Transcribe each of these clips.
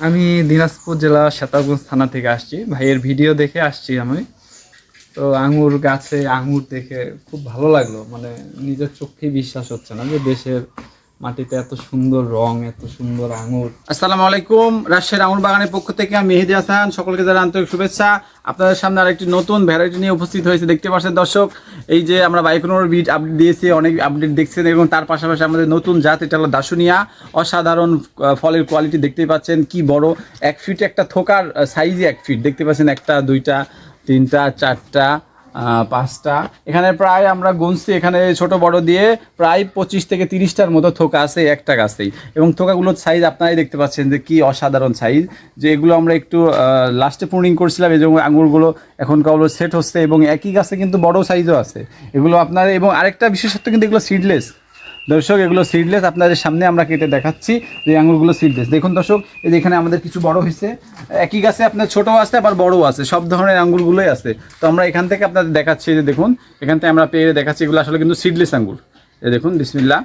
আমি দিনাজপুর জেলা সেতারগঞ্জ থানা থেকে আসছি। ভাইয়ের ভিডিও দেখে আসছি আমি। তো আঙুর গাছে আঙুর দেখে খুব ভালো লাগল। মানে নিজের চোখে বিশ্বাস হচ্ছে না যে দেশের মাটিতে এত সুন্দর রং, এত সুন্দর আঙুর। আসসালামু আলাইকুম, রাজশাহীর আঙুর বাগানের পক্ষ থেকে আমি মেহেদি হাসান। সকলকে যারা আন্তরিক শুভেচ্ছা। আপনাদের সামনে আরেকটি নতুন ভ্যারাইটি নিয়ে উপস্থিত হয়েছে, দেখতে পাচ্ছেন দর্শক। এই যে আমরা বাইকোনোর বিট আপডেট দিয়েছি, অনেক আপডেট দেখছেন এবং তার পাশাপাশি আমাদের নতুন জাত, এটা হলো দাসুনিয়া অসাধারণ ফলের কোয়ালিটি দেখতেই পাচ্ছেন, কি বড়। এক ফিট একটা থোকার সাইজে এক ফিট দেখতে পাচ্ছেন একটা, দুইটা, তিনটা, চারটা। পাঁচটা। এখানে প্রায় আমরা গুনছি, এখানে ছোট বড় দিয়ে প্রায় পঁচিশ থেকে তিরিশটার মতো থোকা আছে একটা গাছেই এবং থোকাগুলোর সাইজ আপনারাই দেখতে পাচ্ছেন যে কি অসাধারণ সাইজ যে এগুলো আমরা একটু লাস্টে প্রুনিং করছিলাম, এই জন্য আঙুরগুলো এখন কাগুলো সেট হচ্ছে এবং একই গাছে কিন্তু বড় সাইজও আছে। এগুলো আপনার, এবং আরেকটা বিশেষত্ব কিন্তু এগুলো সিডলেস দর্শক, এগুলো সিডলেস আপনাদের সামনে আমরা কেটে দেখাচ্ছি যে আঙুরগুলো সিডলেস দেখুন দর্শক, এই যে এখানে আমাদের কিছু বড় হয়েছে। একই গাছে আপনার ছোট আছে, আবার বড় আছে। সব ধরনের আঙুরগুলোই আছে। তো আমরা এখান থেকে আপনাদের দেখাচ্ছি যে দেখুন, এখান থেকে আমরা পেয়ে দেখাচ্ছি এগুলো আসলে কিন্তু সিডলেস আঙুর। দেখুন বিসমিল্লা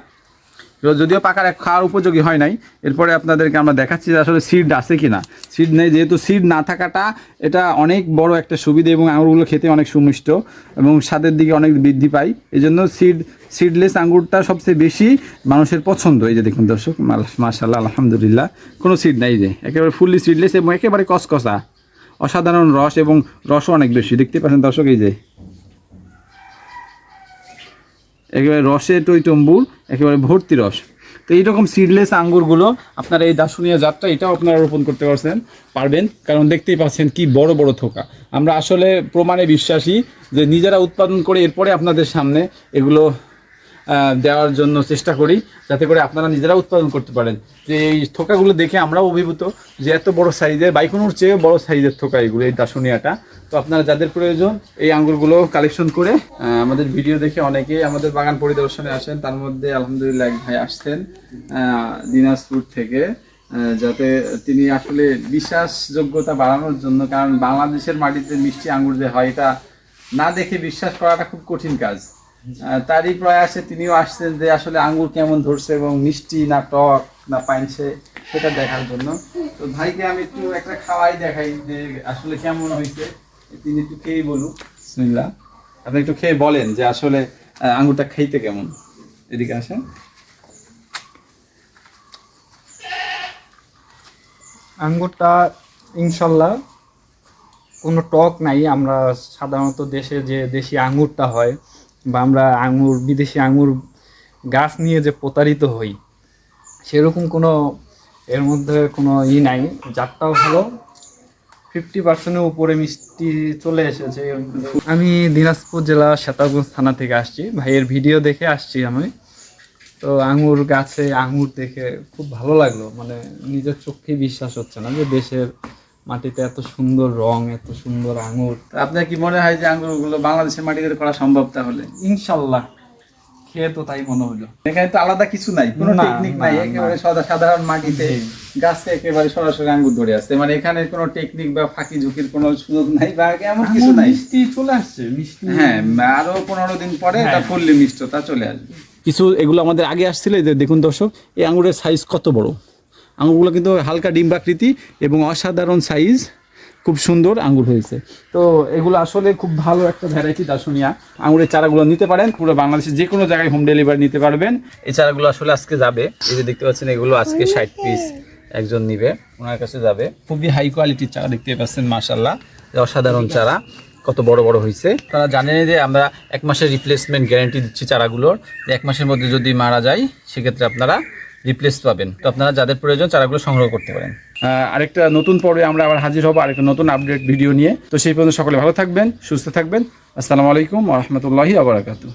যদিও পাকার খাওয়ার উপযোগী হয় নাই, এরপরে আপনাদেরকে আমরা দেখাচ্ছি যে আসলে সিড আছে কি না সিড নেই, যেহেতু সিড না থাকাটা এটা অনেক বড় একটা সুবিধা এবং আঙুরগুলো খেতে অনেক সুমিষ্ট এবং স্বাদের দিকে অনেক বৃদ্ধি পায়। এই জন্য সিড সিডলেস আঙুরটা সবচেয়ে বেশি মানুষের পছন্দ। এই যে দেখুন দর্শক মাশাল্লাহ আলহামদুলিল্লাহ। কোনো সিড নাই যে, একেবারে ফুললি সিডলেস এবং একেবারে কসকসা অসাধারণ রস এবং রসও অনেক বেশি। দেখতে পাচ্ছেন দর্শক, এই যে। একেবারে রসে টই টম্বুর একেবারে ভর্তি রস। তো এইরকম সিডলেস আঙ্গুরগুলো আপনারা এই দাসুনিয়া জাতটা, এটাও আপনারা রোপণ করতে পারছেন, পারবেন। কারণ দেখতেই পাচ্ছেন কি বড় বড় থোকা। আমরা আসলে প্রমাণে বিশ্বাসী যে নিজেরা উৎপাদন করে এরপরে আপনাদের সামনে এগুলো দেওয়ার জন্য চেষ্টা করি, যাতে করে আপনারা নিজেরা উৎপাদন করতে পারেন। যে এই থোকাগুলো দেখে আমরাও অভিভূত যে এত বড় সাইজের, বাইকোনোর চেয়ে বড় সাইজের থোকা এগুলো, এই দাসুনিয়াটা তো আপনারা যাদের প্রয়োজন এই আঙ্গুরগুলো কালেকশন করে আমাদের ভিডিও দেখে অনেকে আমাদের বাগান পরিদর্শনে আসেন, তার মধ্যে আলহামদুলিল্লাহ ভাই আসছেন দিনাজপুর থেকে যাতে তিনি আসলে বিশ্বাসযোগ্যতা বাড়ানোর জন্য, কারণ বাংলাদেশের মাটিতে মিষ্টি আঙ্গুর যে হয়, এটা না দেখে বিশ্বাস করাটা খুব কঠিন কাজ। তারই প্রয়াসে তিনিও আসছেন যে আসলে আঙ্গুর কেমন ধরছে এবং মিষ্টি না টক না পাইনছে সেটা দেখার জন্য। তো ভাইকে আমি একটু একটা খাওয়াই দেখাই যে আসলে কেমন হয়েছে। তিনি একটু খেয়েই বলুন বিসমিল্লাহ। আপনি একটু খেয়ে বলেন যে আসলে আঙ্গুরটা খাইতে কেমন। এদিকে আসেন। আঙ্গুরটা ইনশাল্লাহ কোনো টক নাই। আমরা সাধারণত দেশে যে দেশি আঙ্গুরটা হয় বা আমরা আঙুর, বিদেশি আঙুর গাছ নিয়ে যে প্রতারিত হই, সেরকম কোনো এর মধ্যে কোনো ই নাই। জাতটাও ভালো। ফিফটি পার্সেন্টের উপরে মিষ্টি চলে এসেছে। আমি দিনাজপুর জেলা সেতারগঞ্জ থানা থেকে আসছি। ভাইয়ের ভিডিও দেখে আসছি আমি। তো আঙুর গাছে আঙুর দেখে খুব ভালো লাগল। মানে নিজের চোখেই বিশ্বাস হচ্ছে না যে দেশের মাটিতে এত সুন্দর রং এত সুন্দর আঙুর। আপনার কি মনে হয় যে আঙ্গুরগুলো বাংলাদেশের মাটিতে করা সম্ভব তাহলে? ইনশাল্লাহ। খেয়ে তো তাই মনে হলো। এখানে তো আলাদা কিছু নাই কোনো টেকনিক নাই একেবারে সাদা সাধারণ মাটিতে। গাছে একেবারে সরাসরি আঙ্গুর ধরে আসছে। মানে এখানে কোনো টেকনিক বা ফাঁকি ঝুঁকির কোনো সুযোগ নাই বা এমন কিছু নাই। মিষ্টি চলে আসছে মিষ্টি। হ্যাঁ আরও পনেরো দিন পরে এটা হ্যাঁ। ফুললি মিষ্টতা চলে আসবে। কিছু এগুলো আমাদের আগে আসছিল যে দেখুন দর্শক এই আঙুরের সাইজ কত বড়? আঙুরগুলো কিন্তু হালকা ডিম্বাকৃতি এবং অসাধারণ সাইজ খুব সুন্দর আঙ্গুর হয়েছে। তো এগুলো আসলে খুব ভালো একটা ভ্যারাইটি দার্শনিয়া। আঙুরের চারাগুলো নিতে পারেন পুরো বাংলাদেশে যে কোনো জায়গায় হোম ডেলিভারি নিতে পারবেন। এই চারাগুলো আসলে আজকে যাবে। এই যে দেখতে পাচ্ছেন এগুলো আজকে ষাট পিস একজন নিবে ওনার কাছে যাবে। খুবই হাই কোয়ালিটির চারা দেখতে পাচ্ছেন মাশাল্লাহ অসাধারণ চারা কত বড় বড় হয়েছে। তারা জানেন যে আমরা এক মাসের রিপ্লেসমেন্ট গ্যারান্টি দিচ্ছি চারাগুলোর। এক মাসের মধ্যে যদি মারা যায় সেক্ষেত্রে আপনারা রিপ্লেস পাবেন। তো আপনারা যাদের প্রয়োজন চারাগুলো সংগ্রহ করতে পারেন। আরেকটা নতুন পর্বে আমরা আবার হাজির হব, আরেকটা নতুন আপডেট ভিডিও নিয়ে। তো সেই পর্যন্ত সকলে ভালো থাকবেন, সুস্থ থাকবেন। আসসালামু আলাইকুম রহমতুল্লাহি আবরাকাতু